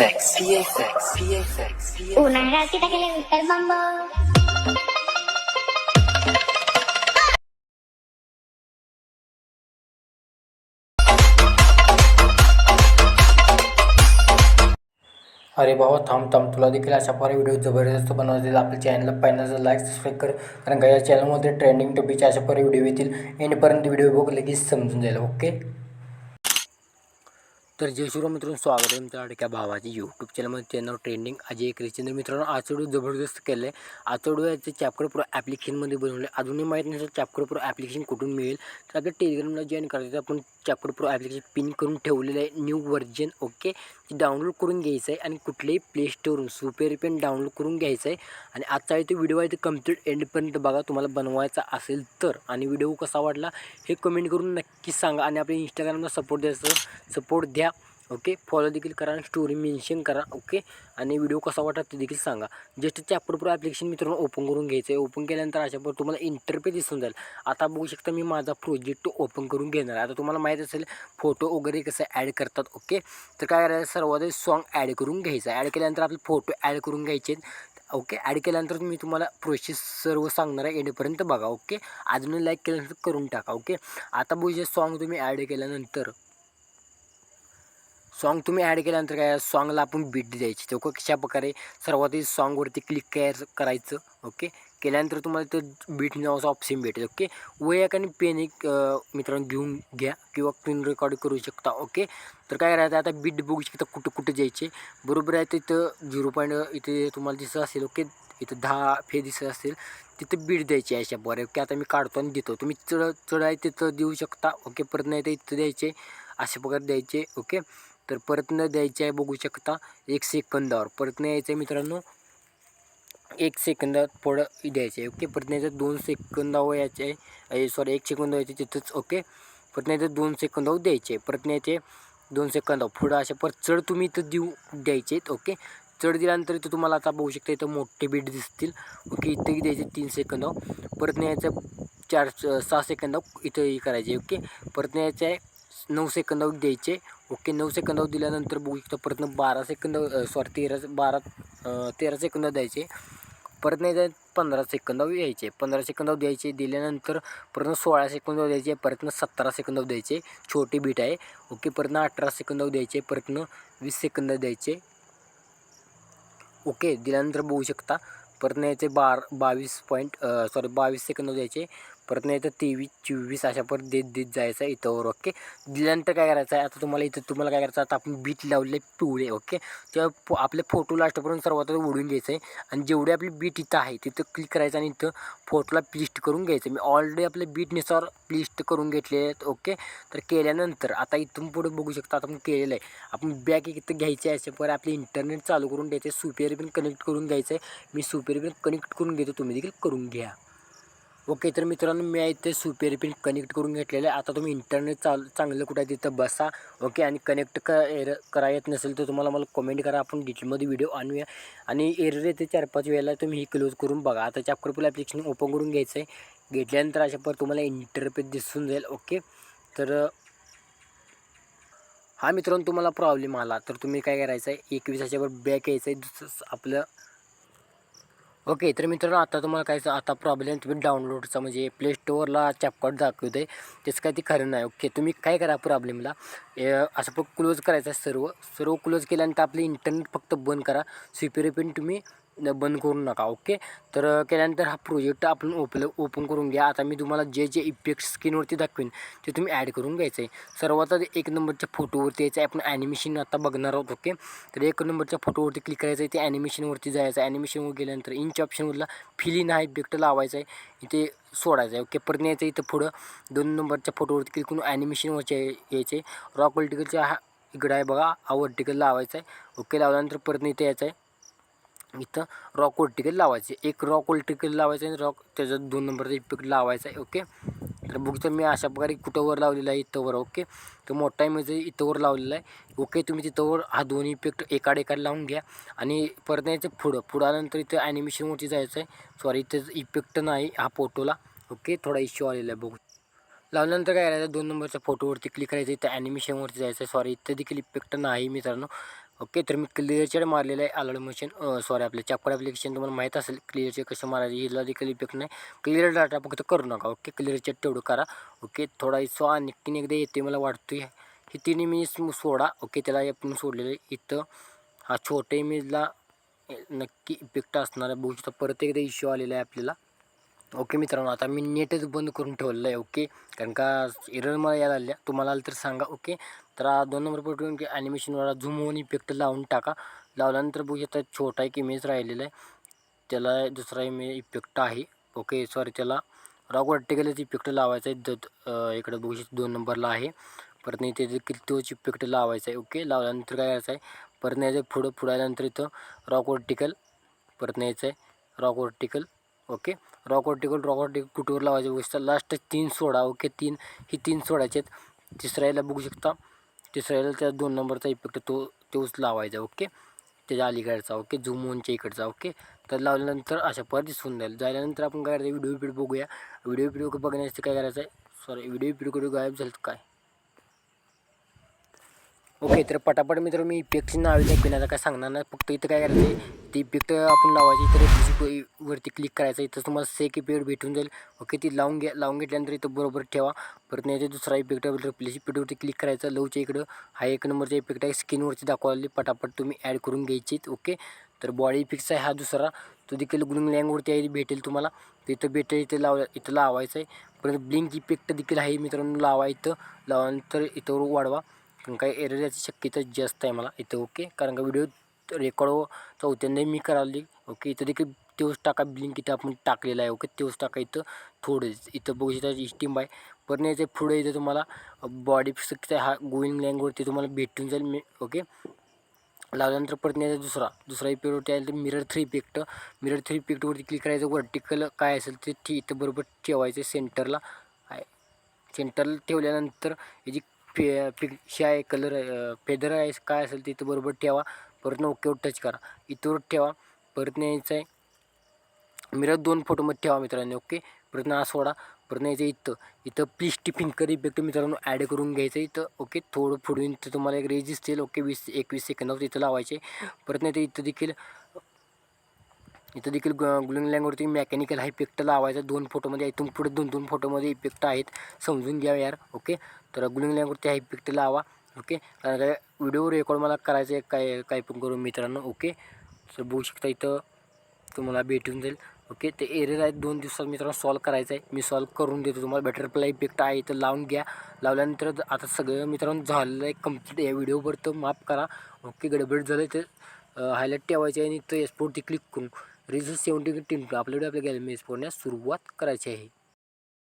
Una gatita que le gusta el mambo. अरे बाबा थांब थांब. तुला देखील अशा प्रकारे व्हिडिओ जबरदस्त बनवायचे आपल्या चॅनलला पहिल्यांदा लाईक सबस्क्राईब कर. कारण का या चॅनलमध्ये ट्रेंडिंग टॉपिकचे अशा प्रकारे व्हिडिओ येतील. एंडपर्यंत व्हिडिओ बघ लगेच समजून जाईल ओके तर जय शिवराम मित्रांनो स्वागत आहे तुमच्या अडक्या भावाची यूट्यूब चॅनलमध्ये त्यांना ट्रेंडिंग अजय क्रिश्चंद्र मित्रांनो आचडू जबरदस्त केलं आहे आचडू याचं चॅप्टर प्रो ॲप्लिकेशनमध्ये बनवलं आहे अजूनही माहीत नसेल चॅप्टर प्रो ॲप्लिकेशन कुठून मिळेल. तर आपल्या टेलिग्रामला जॉईन करायचं आपण चॅप्टर प्रो ॲप्लिकेशन पिन करून ठेवलेलं आहे. न्यू व्हर्जन ओके डाउनलोड करून घ्यायचं आहे आणि कुठल्याही प्ले स्टोरवरून सुपेरी पेन डाउनलोड करून घ्यायचं आहे. आणि आजचा इथे व्हिडिओ आहे ते कंप्लीट एंडपर्यंत बघा तुम्हाला बनवायचा असेल तर. आणि व्हिडिओ कसा वाटला हे कमेंट करून नक्की सांगा आणि आपल्या इंस्टाग्रामला सपोर्ट द्यायचं सपोर्ट द्या. ओके? फॉलो देखील करा आणि स्टोरी मेन्शन करा ओके? आणि व्हिडिओ कसा वाटला ते देखील सांगा. जस्ट चॅप्टर प्रो ॲप्लिकेशन मित्रांनो ओपन करून घ्यायचं आहे ओपन केल्यानंतर अशा पण तुम्हाला इंटरपे दिसून जाईल. आता बघू शकता मी माझा प्रोजेक्ट ओपन करून घेणार आहे. आता तुम्हाला माहीत असेल फोटो वगैरे कसं ॲड करतात ओके? तर काय करायचं? सर्वात सॉन्ग ॲड करून घ्यायचं. ॲड केल्यानंतर आपले फोटो ॲड करून घ्यायचे ओके? ॲड केल्यानंतर मी तुम्हाला प्रोसेस सर्व सांगणार आहे एंडपर्यंत बघा ओके? अजून लाईक केल्यानंतर करून टाका ओके? आता बघू सॉन्ग तुम्ही ॲड केल्यानंतर सॉन्ग तुम्ही ॲड केल्यानंतर काय सॉन्गला आपण बीट द्यायची. तो कशा प्रकारे? सर्वात सॉन्गवरती क्लिक करायचं करायचं ओके? केल्यानंतर तुम्हाला तर बीट नावाचं ऑप्शन भेटेल ओके? वयाक आणि पेन एक मित्रांनो घेऊन घ्या किंवा स्क्रीन रेकॉर्ड करू शकता ओके? तर काय करायचं आता बीट बघू शकता कुठं कुठं जायचे. बरोबर आहे तिथं झिरो पॉईंट इथे तुम्हाला दिसत असेल ओके? इथं दहा फे दिसत असेल तिथं बीट द्यायची आहे अशा बरं ओके? आता मी काढतो आणि देतो. तुम्ही चढ चढ आहे तिथं देऊ शकता ओके? परत नाही तर इथं द्यायचे. अशा प्रकारे द्यायचे ओके? तर परत न द्यायचे आहे बघू शकता. एक सेकंदावर. परत न यायचं आहे मित्रांनो एक सेकंदात पुढं द्यायचं आहे ओके? परत नाही तर दोन सेकंदावर यायचे आहे सॉरी एक सेकंद यायचे तिथंच. ओके? परत नाही तर दोन सेकंदावर द्यायचे परत नाही ते दोन सेकंदावर. पुढं अशा परत चढ तुम्ही इथं देऊ द्यायचे आहेत ओके? चढ दिल्यानंतर इथं तुम्हाला आता बघू शकता इथं मोठे बीट दिसतील. ओके? इथंही द्यायचे तीन सेकंदावर. परत नाही यायचं चार सहा सेकंदावर इथं हे करायचे. ओके? परत न्यायचं यायचं आहे नऊ सेकंदावर द्यायचे. ओके नऊ सेकंदावर दिल्यानंतर बघू शकता परत बारा सेकंद सॉरी तेरा बारा तेरा सेकंदावर द्यायचे. परत नाही तर पंधरा सेकंदावर यायचे. पंधरा सेकंदावर द्यायचे दिल्यानंतर परत सोळा सेकंदावर द्यायचे परत सतरा सेकंदावर द्यायचे. छोटे बीट आहे. ओके परत अठरा सेकंदावर द्यायचे परत वीस सेकंद द्यायचे. ओके दिल्यानंतर बघू शकता परत यायचे बार बावीस पॉईंट सॉरी बावीस सेकंद द्यायचे. परत नाही तर तेवीस चोवीस अशा परत देत देत जायचं आहे इथंवर ओके दिल्यानंतर काय करायचं आहे? आता तुम्हाला इथं तुम्हाला काय करायचं आता आपण बीट लावले पिवळे ओके तेव्हा फो आपले फोटो लास्टपर्यंत सर्वात ओढून घ्यायचं आहे. आणि जेवढे आपली बीट इथं आहे तिथं क्लिक करायचं आणि इथं फोटोला प्लिस्ट करून घ्यायचं. मी ऑलरेडी आपले बीटनुसार प्लिस्ट करून घेतले आहेत ओके तर केल्यानंतर आता इथून पुढे बघू शकता आता आपण केलेलं आहे. आपण बॅग इथं घ्यायचे आहे परत आपले इंटरनेट चालू करून द्यायचं आहे. सुपेअर पण कनेक्ट करून घ्यायचं आहे. मी सुपेअर पण कनेक्ट करून घेतो तुम्ही देखील करून घ्या. ओके तर मित्रांनो मी आहे ते सुपेरी पिन कनेक्ट करून घेतलेलं आहे. आता तुम्ही इंटरनेट चाल चांगलं कुठं आहे तिथं बसा ओके? आणि कनेक्ट क एर करा येत नसेल तर तुम्हाला मला कमेंट करा. आपण डिटेलमध्ये व्हिडिओ आणूया. आणि एरर येते चार पाच वेळेला तुम्ही ही क्लोज करून बघा. आता चॅपकरपूल ॲप्लिकेशन ओपन करून घ्यायचं आहे घेतल्यानंतर अशा पर तुम्हाला इंटरपेज दिसून जाईल ओके? तर हा मित्रांनो तुम्हाला प्रॉब्लेम आला. तर तुम्ही काय करायचं आहे एकवीस ह्याच्यावर बॅक यायचं आहे दुसरं आपलं ओके तर मित्रांनो आता तुम्हाला काय आता प्रॉब्लेम तुम्ही डाउनलोडचा म्हणजे प्ले स्टोअरला चॅपकॉट दाखवते त्याचं काय ते खरं नाही ओके. तुम्ही काय करा प्रॉब्लेमला असं फक्त क्लोज करायचं आहे सर्व. सर्व क्लोज केल्यानंतर आपले इंटरनेट फक्त बंद करा. स्विपी पण तुम्ही बंद करू नका ओके? तर केल्यानंतर हा प्रोजेक्ट आपण ओपल ओपन करून घ्या. आता मी तुम्हाला जे जे इफेक्ट स्क्रीनवरती दाखवेन ते तुम्ही ॲड करून घ्यायचं आहे सर्वात आधी एक नंबरच्या फोटोवरती यायचं आहे आपण ॲनिमेशन आता बघणार आहोत ओके? तर एक नंबरच्या फोटोवरती क्लिक करायचं आहे ते ॲनिमेशनवरती जायचं आहे ॲनिमेशनवर गेल्यानंतर इंच ऑप्शनमधला फिलिन हा इफेक्ट लावायचा आहे इथे सोडायचं आहे ओके? परत यायचं इथं पुढं. दोन नंबरच्या फोटोवरती क्लिक करून ॲनिमेशनवरचे यायचे रॉक पॉलिटिकलच्या हा इकडं आहे बघा हा वर्टिकल लावायचा आहे ओके? लावल्यानंतर परत इथे यायचं आहे इथं रॉक ओल्टिकल लावायचे. एक रॉक ओल्टिकल लावायचं आहे रॉक त्याच्यात दोन नंबरचा इफेक्ट लावायचा आहे ओके तर बुक तर मी अशा प्रकारे कुठं वर लावलेला आहे इथं वर ओके तर मोठा आहे म्हणजे इथं वर लावलेला आहे. ओके तुम्ही तिथं वर हा दोन्ही इफेक्ट एकाड एकाड लावून घ्या. आणि परत यायचं पुढं. पुढं आल्यानंतर इथं ॲनिमेशनवरती जायचं आहे. सॉरी इथं इफेक्ट नाही हा फोटोला ओके थोडा इश्यू आलेला आहे बघू लावल्यानंतर काय करायचं दोन नंबरच्या फोटोवरती क्लिक करायचं इथं ॲनिमेशनवरती जायचं आहे सॉरी इथं देखील इफेक्ट नाही मित्रांनो. ओके तर मी क्लिअरचेड मारलेलं आहे अलर्ट मशीन सॉरी आपलं चॅप्टर ॲप्लिकेशन तुम्हाला माहीत असेल क्लिअरचे कसं मारायचं हिला देखील इफेक्ट नाही. क्लिअर डाटा फक्त करू नका ओके क्लिअरचेड तेवढं करा ओके थोडा सो आणखीन एकदा येते मला वाटतो हे तिने मी सोडा ओके त्याला आपण सोडलेलं आहे. इथं हा छोट्या इमेजला नक्की इफेक्ट असणार आहे. बघू शकता परत एकदा इश्यू आलेला आहे आपल्याला. ओके मित्रांनो आता मी नेटच बंद करून ठेवलेलं आहे ओके? कारण का एरर मला यायला आल्या तुम्हाला आलं तर सांगा ओके? तर हा दोन नंबर पटवून की ॲनिमेशनवाला झूम होऊन इफेक्ट लावून टाका. लावल्यानंतर बघू शकता छोटा एक इमेज राहिलेला आहे. त्याला दुसरा इमेज इफेक्ट आहे. ओके सॉरी त्याला रॉक वर्टिकलच इफेक्ट लावायचा आहे. द इकडे बघू शकता दोन नंबरला आहे. परत नाही त्याचं किती इफेक्ट लावायचा आहे ओके? लावल्यानंतर काय करायचं आहे? परत न्यायचं आहे पुढं पुढाल्यानंतर इथं रॉक वर्टिकल परत न्यायचं आहे. Rock vertical okay? रॉक टिकून रॉक टिकून कुठवर लावायचे बघू शकता. लास्ट तीन सोडा ओके तीन ही तीन सोडायचे आहेत. तिसऱ्याला बघू शकता. तिसऱ्याला त्या दोन नंबरचा इफेक्ट तो तोच लावायचा ओके त्याच्या अलीकडचा ओके झूम इकडचा ओके तर लावल्यानंतर अशा परत दिसून जाईल झाल्यानंतर आपण काय करायचं? व्हिडिओ व्हिडिओ बघूया. व्हिडिओ व्हिडिओ बघण्यासाठी काय करायचं आहे सॉरी व्हिडिओ व्हिडिओ गायब झालं काय? ओके तर पटापट मित्र मी इफेक्टची नावे नाही पिण्याचं काय सांगणार नाही. फक्त इथं काय करायचं आहे ती इफेक्ट आपण लावायची तर वरती क्लिक करायचं इथं तुम्हाला सेक इफेक्ट भेटून जाईल. ओके ती लावून घ्या लावून घेतल्यानंतर इथं बरोबर ठेवा. परत नाही दुसरा इफेक्ट रिप्लेस इफेक्टवरती क्लिक करायचं. लवच्या इकडं हा एक नंबरचा इफेक्ट आहे स्किनवरती दाखवलेली पटापट तुम्ही ॲड करून घ्यायची ओके. तर बॉडी इफेक्टचा आहे हा दुसरा. तो देखील ग्लुंग लँगवरती आहे भेटेल तुम्हाला. तर इथं भेटेल इथं लाव इथं लावायचं आहे परत ब्लिंक इफेक्ट देखील आहे मित्रांनो लावा इथं. लावल्यानंतर इथं वाढवा. कारण काही एरर याची शक्यता जास्त आहे मला इथं ओके कारण का व्हिडिओ रेकॉर्ड चौथ्यांदा मी कराली ओके इथं देखील तेवढंच टाका ब्लिंक इथं आपण टाकलेला आहे ओके तेवढंच टाका इथं थोडं इथं बघू शकता स्टीम आहे. पण याच्यापुढे इथं तुम्हाला बॉडी हा गोईंग लँगवरती तुम्हाला भेटून जाईल मी ओके लावल्यानंतर परत न्यायचा दुसरा दुसरा इफेक्टवरती आहे तर mirror three effect mirror three इफेक्टवरती click करायचं वर्टिकल काय असेल ते ठी इथं बरोबर ठेवायचं सेंटरला आहे. सेंटरला ठेवल्यानंतर याची पे पिक्शी आहे कलर फेदर आहे काय असेल तिथं बरोबर ठेवा. परत ओकेवर टच करा. इथवर ठेवा. परत न्यायचं आहे. मिरर दोन फोटोमध्ये ठेवा मित्रांनो ओके? परत ना सोडा परत न्यायचं इथं. इथं प्लीज टिफिंकर इफेक्ट मित्रांनो ॲड करून घ्यायचं इथं ओके? थोडं फोडून इथं तुम्हाला एक रेज दिसतील ओके? वीस एकवीस सेकंदावर इथं लावायचे. परत नाही इथं देखील इथं देखील ग्लुंग लँगवरती मेकॅनिकल हा इफेक्ट लावायचा. दोन फोटोमध्ये इथून पुढे दोन दोन फोटोमध्ये इफेक्ट आहेत. समजून घ्या यार ओके तर ग्लुंग लँगवरती हा इफेक्ट लावा ओके कारण काय व्हिडिओ रेकॉर्ड मला करायचं आहे काय काय पण करून मित्रांनो ओके तर बघू शकता इथं तुम्हाला भेटून जाईल ओके ते एरर आहेत दोन दिवसात मित्रांनो सॉल्व करायचं आहे. मी सॉल्व करून देतो तुम्हाला. बटरफ्लाय इफेक्ट आहे तर लावून घ्या. लावल्यानंतर आता सगळं मित्रांनो झालेलं आहे कंप्लीट या व्हिडिओवर तर माफ करा ओके गडबड झालं तर हायलाईट ठेवायचं आहे आणि तो ते क्लिक करून. रिझल्ट सेवन्टी टीम आपल्याकडे आपल्या गॅलमेज एक्सपोर्टण्यास सुरुवात करायची आहे.